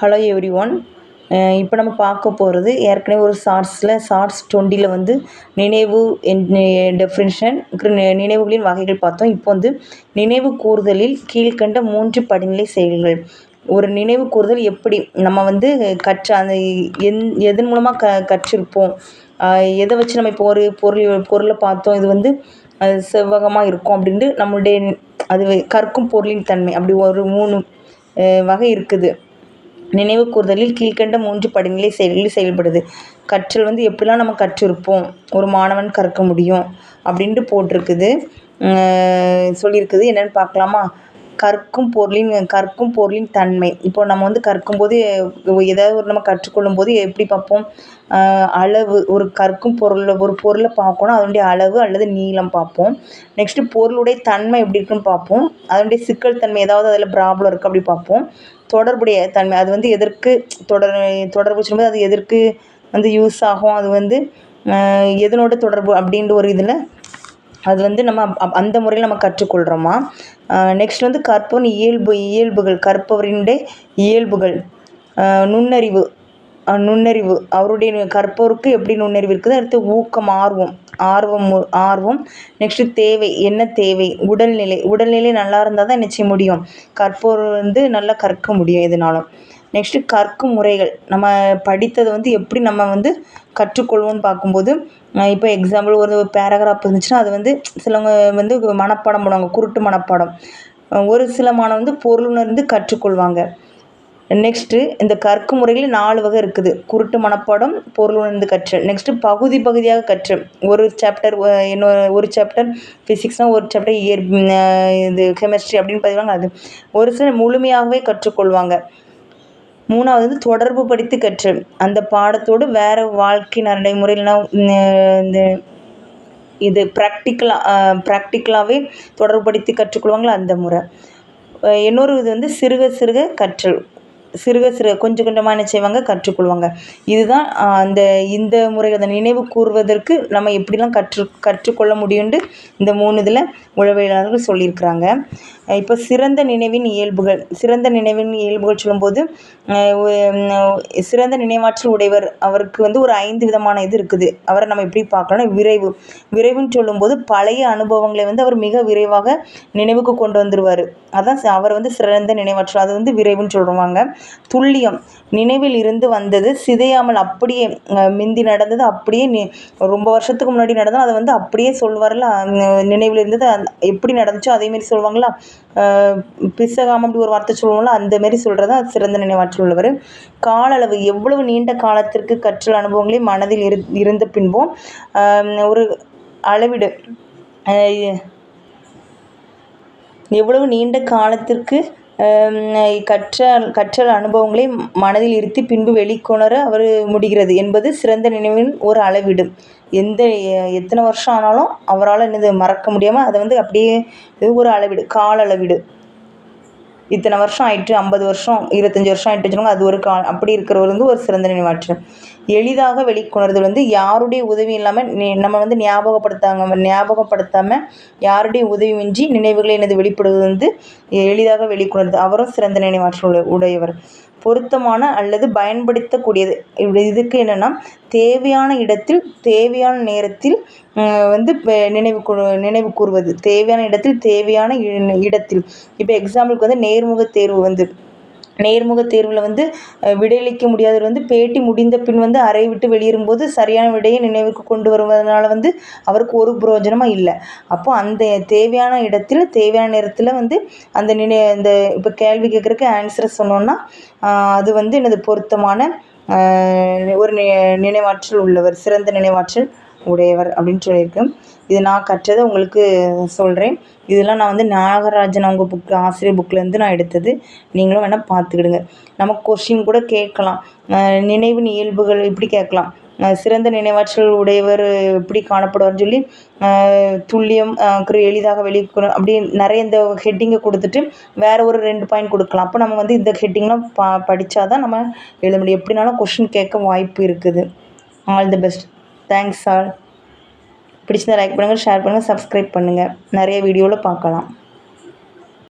Hello every one இப்போ நம்ம பார்க்க போகிறது ஏற்கனவே ஒரு ஷார்ட்ஸில் ஷார்ட்ஸ் டுவெண்ட்டியில் வந்து நினைவு டெஃபினிஷன் நினைவுகளின் வகைகள் பார்த்தோம். இப்போ வந்து நினைவு கூறுதலில் கீழ்கண்ட மூன்று படிநிலை செயல்கள். ஒரு நினைவு கூறுதல் எப்படி நம்ம வந்து கற்ற அந்த எந் எதன் மூலமாக க கற்றிருப்போம்? எதை வச்சு நம்ம இப்போ ஒரு பொருள் பொருளை பார்த்தோம். இது வந்து அது செவ்வகமாக இருக்கும் அப்படின்ட்டு நம்மளுடைய அது கற்கும் பொருளின் தன்மை. அப்படி ஒரு மூணு வகை இருக்குது. நினைவு கூறுதலில் கீழ்கண்ட மூன்று படிநிலை செயல்களில் செயல்படுது. கற்றல் வந்து எப்படிலாம் நம்ம கற்றிருப்போம்? ஒரு மாணவன் கற்க முடியும். அப்படின்ட்டு போட்டிருக்குது. சொல்லியிருக்குது. என்னென்னு பார்க்கலாமா? கற்கும் பொருளின் கற்கும் பொருளின் தன்மை. இப்போ நம்ம வந்து கற்கும்போது ஏதாவது ஒரு நம்ம கற்றுக்கொள்ளும் போது எப்படி பார்ப்போம்? அளவு ஒரு கற்கும் பொருளில் ஒரு பொருளை பார்க்கணும். அதனுடைய அளவு அல்லது நீளம் பார்ப்போம். நெக்ஸ்ட்டு பொருளுடைய தன்மை எப்படி இருக்குன்னு பார்ப்போம். அதனுடைய சிக்கல் தன்மை ஏதாவது அதில் ப்ராப்ளம் இருக்குது அப்படி பார்ப்போம். தொடர்புடைய தன்மை அது வந்து எதற்கு தொடர் தொடர்பு சொல்லும்போது அது எதற்கு வந்து யூஸ் ஆகும்? அது வந்து எதனோட தொடர்பு அப்படின்ற ஒரு இதில் அது வந்து நம்ம அந்த முறையில் நம்ம கற்றுக்கொள்கிறோமா நெக்ஸ்ட் வந்து கற்பவன் இயல்பு இயல்புகள் கற்பவரினுடைய இயல்புகள். நுண்ணறிவு. நுண்ணறிவு. அவருடைய கற்பவருக்கு எப்படி நுண்ணறிவு இருக்குது அடுத்து ஊக்கம் ஆர்வம். ஆர்வம் ஆர்வம். நெக்ஸ்ட்டு தேவை. என்ன தேவை? உடல்நிலை. உடல்நிலை நல்லா இருந்தால் தான் என்ன செய்ய முடியும். கற்போர் வந்து நல்லா கற்க முடியும் எதுனாலும். நெக்ஸ்ட்டு கற்கும் முறைகள். நம்ம படித்ததை வந்து எப்படி நம்ம வந்து கற்றுக்கொள்வோம்னு பார்க்கும்போது இப்போ எக்ஸாம்பிள் ஒரு பேராகிராஃப் இருந்துச்சுன்னா அது வந்து சிலவங்க வந்து மனப்பாடம் பண்ணுவாங்க குருட்டு மனப்பாடம். ஒரு சில மாணவன் வந்து பொருளுணர்ந்து கற்றுக்கொள்வாங்க. நெக்ஸ்ட்டு இந்த கற்கும் முறையில் நாலு வகை இருக்குது. குருட்டு மனப்பாடம் பொருள் உணர்ந்து கற்றல். நெக்ஸ்ட்டு பகுதி பகுதியாக கற்றல். ஒரு சாப்டர் இன்னொரு ஒரு சாப்டர் ஃபிசிக்ஸ்னால் ஒரு சாப்டர் இயர் இது கெமிஸ்ட்ரி அப்படின்னு பார்த்தீங்கன்னா அது. ஒரு சிலர் முழுமையாகவே கற்றுக்கொள்வாங்க. மூணாவது வந்து தொடர்பு படுத்தி கற்றல் அந்த பாடத்தோடு வேறு வாழ்க்கை நடைமுறையில்னா இந்த இது ப்ராக்டிக்கலாக ப்ராக்டிக்கலாகவே தொடர்புபடுத்தி கற்றுக்கொள்வாங்களா அந்த முறை. இன்னொரு இது வந்து சிறுக சிறுக கற்றல். சிறுக சிறுக கொஞ்சம் கொஞ்சமாக என்ன செய்வாங்க கற்றுக்கொள்வாங்க. இதுதான் அந்த இந்த முறையில் நினைவு கூறுவதற்கு நம்ம எப்படிலாம் கற்று கற்றுக்கொள்ள முடியும்ட்டு இந்த மூணு இதில் உளவியலாளர்கள் சொல்லியிருக்கிறாங்க. இப்போ சிறந்த நினைவின் இயல்புகள் சிறந்த நினைவின் இயல்புகள் சொல்லும்போது சிறந்த நினைவாற்றல் உடையவர் அவருக்கு வந்து ஒரு ஐந்து விதமான இது இருக்குது. அவரை நம்ம எப்படி பார்க்கலாம்னா விரைவு. விரைவுன்னு சொல்லும்போது பழைய அனுபவங்களை வந்து அவர் மிக விரைவாக நினைவுக்கு கொண்டு வந்துடுவார் அதான் அவர் வந்து சிறந்த நினைவாற்றல் அது வந்து விரைவுன்னு சொல்லுவாங்க. துல்லியம். நினைவில் இருந்து வந்தது சிதையாமல் அப்படியே மிந்தி நடந்தது அப்படியே ரொம்ப வருஷத்துக்கு முன்னாடி நடந்தது. அதை வந்து அப்படியே சொல்வார்ல நினைவில் இருந்தது. எப்படி நடந்துச்சோ அதேமாரி சொல்லுவாங்களா பிசகாம அப்படி ஒரு வார்த்தை சொல்லுவோம்ல அந்தமாரி சொல்கிறது தான் சிறந்த நினைவாற்றல் உள்ளவர். கால அளவு எவ்வளவு நீண்ட காலத்திற்கு கற்றல் அனுபவங்களே மனதில் இரு இருந்த பின்பும் ஒரு அளவிடு எவ்வளவு நீண்ட காலத்திற்கு கற்றல் கற்றல் அனுபவங்களை மனதில் இருத்தி பின்பு வெளிக்கொணர அவர் முடிகிறது என்பது சிறந்த நினைவின் ஒரு அளவீடு எந்த எத்தனை வருஷம் ஆனாலும் அவரால் என்னது மறக்க முடியாமல் அதை வந்து அப்படியே இது ஒரு அளவீடு கால அளவீடு. இத்தனை வருஷம் ஆயிட்டு ஐம்பது வருஷம் இருபத்தஞ்சி வருஷம் ஆயிட்டு வச்சுக்கோங்க அது ஒரு கா அப்படி இருக்கிறவர் வந்து ஒரு சிறந்த நினைவாற்றல். எளிதாக வெளிக்கொணர்தல் வந்து யாருடைய உதவி இல்லாமல் நம்ம வந்து ஞாபகப்படுத்தாங்க ஞாபகப்படுத்தாமல் யாருடைய உதவியின்றி நினைவுகளை எனது வெளிப்படுவது வந்து எளிதாக வெளிக்கொணர்து அவரும் சிறந்த நினைவாற்றல் உடையவர். பொருத்தமான அல்லது பயன்படுத்தக்கூடியது. இதுக்கு என்னென்னா தேவையான இடத்தில் தேவையான நேரத்தில் வந்து நினைவு நினைவு கூறுவது. தேவையான இடத்தில் தேவையான இடத்தில். இப்போ எக்ஸாம்பிளுக்கு வந்து நேர்முக தேர்வு வந்து நேர்முக தேர்வில் வந்து விடையளிக்க முடியாதவர் வந்து பேட்டி முடிந்த பின் வந்து அறை விட்டு வெளியேறும்போது சரியான விடையை நினைவுக்கு கொண்டு வருவதனால வந்து அவருக்கு ஒரு பிரயோஜனமாக இல்லை. அப்போ அந்த தேவையான இடத்தில் தேவையான நேரத்தில் வந்து அந்த நினை இந்த இப்போ கேள்வி கேட்குறக்கு ஆன்சரை சொன்னோன்னா அது வந்து எனது பொருத்தமான ஒரு நினைவாற்றல் உள்ளவர் சிறந்த நினைவாற்றல் உடையவர் அப்படின்னு சொல்லியிருக்கு. இது நான் கற்றதை உங்களுக்கு சொல்கிறேன் இதெல்லாம் நான் வந்து நாகராஜன் அவங்க புக்கு ஆசிரியர் புக்கிலேருந்து நான் எடுத்தது. நீங்களும் வேணால் பார்த்துக்கிடுங்க. நம்ம கொஷின் கூட கேட்கலாம். நினைவின் இயல்புகள் இப்படி கேட்கலாம். சிறந்த நினைவாற்றல் உடையவர் எப்படி காணப்படுவார்னு சொல்லி துல்லியம் எளிதாக வெளிக்கொணர் அப்படி நிறைய இந்த ஹெட்டிங்கை கொடுத்துட்டு வேறு ஒரு ரெண்டு பாயிண்ட் கொடுக்கலாம். அப்போ நம்ம வந்து இந்த ஹெட்டிங்லாம் பா படித்தா தான் நம்ம எழுத முடியும். எப்படினாலும் கொஷின் கேட்க வாய்ப்பு இருக்குது. All the best thanks all பிடிச்சிருந்தா லைக் பண்ணுங்கள் ஷேர் பண்ணுங்கள் சப்ஸ்கிரைப் பண்ணுங்கள் நிறைய வீடியோவில் பார்க்கலாம்.